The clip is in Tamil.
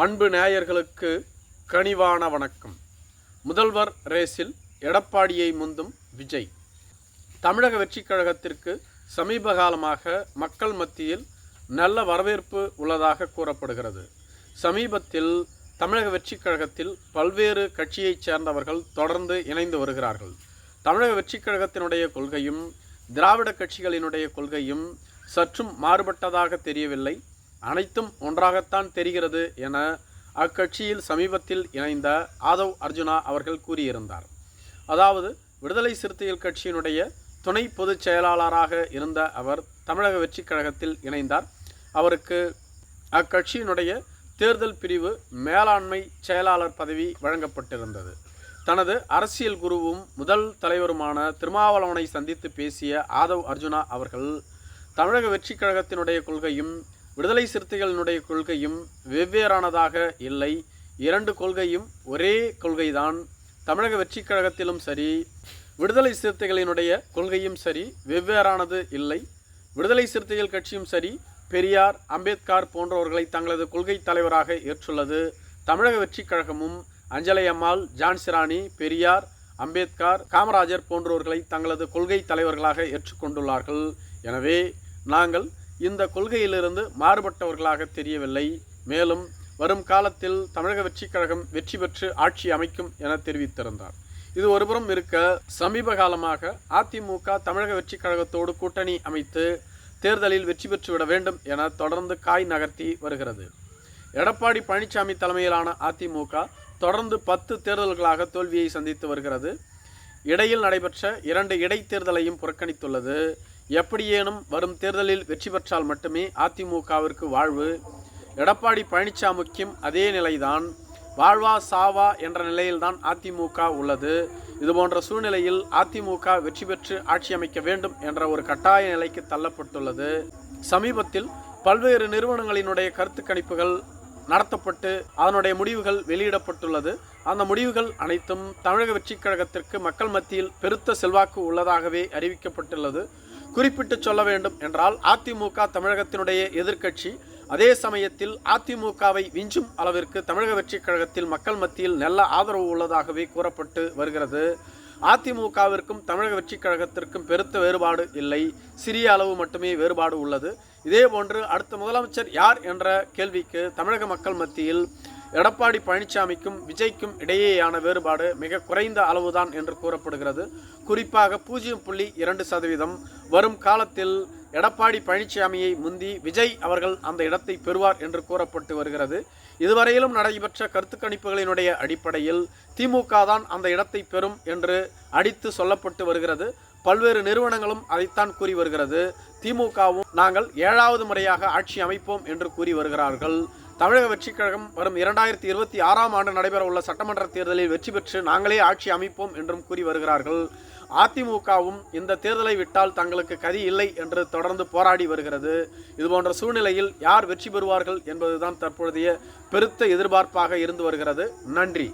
அன்பு நேயர்களுக்கு கனிவான வணக்கம். முதல்வர் ரேஸில் எடப்பாடியை முந்தும் விஜய். தமிழக வெற்றிக் கழகத்திற்கு சமீப காலமாக மக்கள் மத்தியில் நல்ல வரவேற்பு உள்ளதாக கூறப்படுகிறது. சமீபத்தில் தமிழக வெற்றிக் கழகத்தில் பல்வேறு கட்சியைச் சேர்ந்தவர்கள் தொடர்ந்து இணைந்து வருகிறார்கள். தமிழக வெற்றிக் கழகத்தினுடைய கொள்கையும் திராவிட கட்சிகளினுடைய கொள்கையும் சற்றும் மாறுபட்டதாக தெரியவில்லை. அனைத்தும் ஒன்றாகத்தான் தெரிகிறது என அக்கட்சியில் சமீபத்தில் இணைந்த ஆதவ் அர்ஜுனா அவர்கள் கூறியிருந்தார். அதாவது விடுதலை சிறுத்தைகள் கட்சியினுடைய துணை பொதுச் செயலாளராக இருந்த அவர் தமிழக வெற்றிக் கழகத்தில் இணைந்தார். அவருக்கு அக்கட்சியினுடைய தேர்தல் பிரிவு மேலாண்மை செயலாளர் பதவி வழங்கப்பட்டிருந்தது. தனது அரசியல் குருவும் முதல் தலைவருமான திருமாவளவனை சந்தித்து பேசிய ஆதவ் அர்ஜுனா அவர்கள் தமிழக வெற்றிக் கழகத்தினுடைய கொள்கையும் விடுதலை சிறுத்தைகளினுடைய கொள்கையும் வெவ்வேறானதாக இல்லை. இரண்டு கொள்கையும் ஒரே கொள்கைதான். தமிழக வெற்றிக் கழகத்திலும் சரி விடுதலை சிறுத்தைகளினுடைய கொள்கையும் சரி வெவ்வேறானது இல்லை. விடுதலை சிறுத்தைகள் கட்சியும் சரி பெரியார் அம்பேத்கர் போன்றவர்களை தங்களது கொள்கை தலைவராக ஏற்றுள்ளது. தமிழக வெற்றிக் கழகமும் அஞ்சலை அம்மாள் ஜான்சிராணி பெரியார் அம்பேத்கர் காமராஜர் போன்றவர்களை தங்களது கொள்கை தலைவர்களாக ஏற்றுக்கொண்டுள்ளார்கள். எனவே நாங்கள் இந்த கொள்கையிலிருந்து மாறுபட்டவர்களாக தெரியவில்லை. மேலும் வரும் காலத்தில் தமிழக வெற்றிக் கழகம் வெற்றி பெற்று ஆட்சி அமைக்கும் என தெரிவித்திருந்தார். இது ஒருபுறம் இருக்க சமீப காலமாக அதிமுக தமிழக வெற்றிக் கழகத்தோடு கூட்டணி அமைத்து தேர்தலில் வெற்றி பெற்றுவிட வேண்டும் என தொடர்ந்து காய் நகர்த்தி வருகிறது. எடப்பாடி பழனிசாமி தலைமையிலான அதிமுக தொடர்ந்து பத்து தேர்தல்களாக தோல்வியை சந்தித்து வருகிறது. இடையில் நடைபெற்ற இரண்டு இடைத்தேர்தலையும் புறக்கணித்துள்ளது. எப்படியேனும் வரும் தேர்தலில் வெற்றி பெற்றால் மட்டுமே அதிமுகவிற்கு வாழ்வு? எடப்பாடி பழனிசாமிக்கும் அதே நிலைதான். வாழ்வா சாவா என்ற நிலையில்தான் அதிமுக உள்ளது. இதுபோன்ற சூழ்நிலையில் அதிமுக வெற்றி பெற்று ஆட்சி அமைக்க வேண்டும் என்ற ஒரு கட்டாய நிலைக்கு தள்ளப்பட்டுள்ளது. சமீபத்தில் பல்வேறு நிறுவனங்களினுடைய கருத்து கணிப்புகள் நடத்தப்பட்டு அதனுடைய முடிவுகள் வெளியிடப்பட்டுள்ளது. அந்த முடிவுகள் அனைத்தும் தமிழக வெற்றிக் கழகத்திற்கு மக்கள் மத்தியில் பெருத்த செல்வாக்கு உள்ளதாகவே அறிவிக்கப்பட்டுள்ளது. குறிப்பிட்டு சொல்ல வேண்டும் என்றால் அதிமுக தமிழகத்தினுடைய எதிர்க்கட்சி அதே சமயத்தில் அதிமுகவை விஞ்சும் அளவிற்கு தமிழக வெற்றிக் கழகத்தில் மக்கள் மத்தியில் நல்ல ஆதரவு உள்ளதாகவே கூறப்பட்டு வருகிறது. அதிமுகவிற்கும் தமிழக வெற்றிக் கழகத்திற்கும் பெருத்த வேறுபாடு இல்லை. சிறிய அளவு மட்டுமே வேறுபாடு உள்ளது. இதேபோன்று அடுத்த முதலமைச்சர் யார் என்ற கேள்விக்கு தமிழக மக்கள் மத்தியில் எடப்பாடி பழனிசாமிக்கும் விஜய்க்கும் இடையேயான வேறுபாடு மிக குறைந்த அளவுதான் என்று கூறப்படுகிறது. குறிப்பாக பூஜ்ஜியம் புள்ளி இரண்டு சதவீதம் வரும் காலத்தில் எடப்பாடி பழனிசாமியை முந்தி விஜய் அவர்கள் அந்த இடத்தை பெறுவார் என்று கூறப்பட்டு வருகிறது. இதுவரையிலும் நடைபெற்ற கருத்து கணிப்புகளினுடைய அடிப்படையில் திமுக தான் அந்த இடத்தை பெறும் என்று அடித்து சொல்லப்பட்டு வருகிறது. பல்வேறு நிறுவனங்களும் அதைத்தான் கூறி வருகிறது. திமுகவும் நாங்கள் ஏழாவது முறையாக ஆட்சி அமைப்போம் என்று கூறி வருகிறார்கள். தமிழக வெற்றிக் கழகம் வரும் இரண்டாயிரத்தி இருபத்தி ஆறாம் ஆண்டு நடைபெறவுள்ள சட்டமன்ற தேர்தலில் வெற்றி பெற்று நாங்களே ஆட்சி அமைப்போம் என்றும் கூறி வருகிறார்கள். அதிமுகவும் இந்த தேர்தலை விட்டால் தங்களுக்கு கதி இல்லை என்று தொடர்ந்து போராடி வருகிறது. இதுபோன்ற சூழ்நிலையில் யார் வெற்றி பெறுவார்கள் என்பதுதான் தற்பொழுதைய பெருத்த எதிர்பார்ப்பாக இருந்து வருகிறது. நன்றி.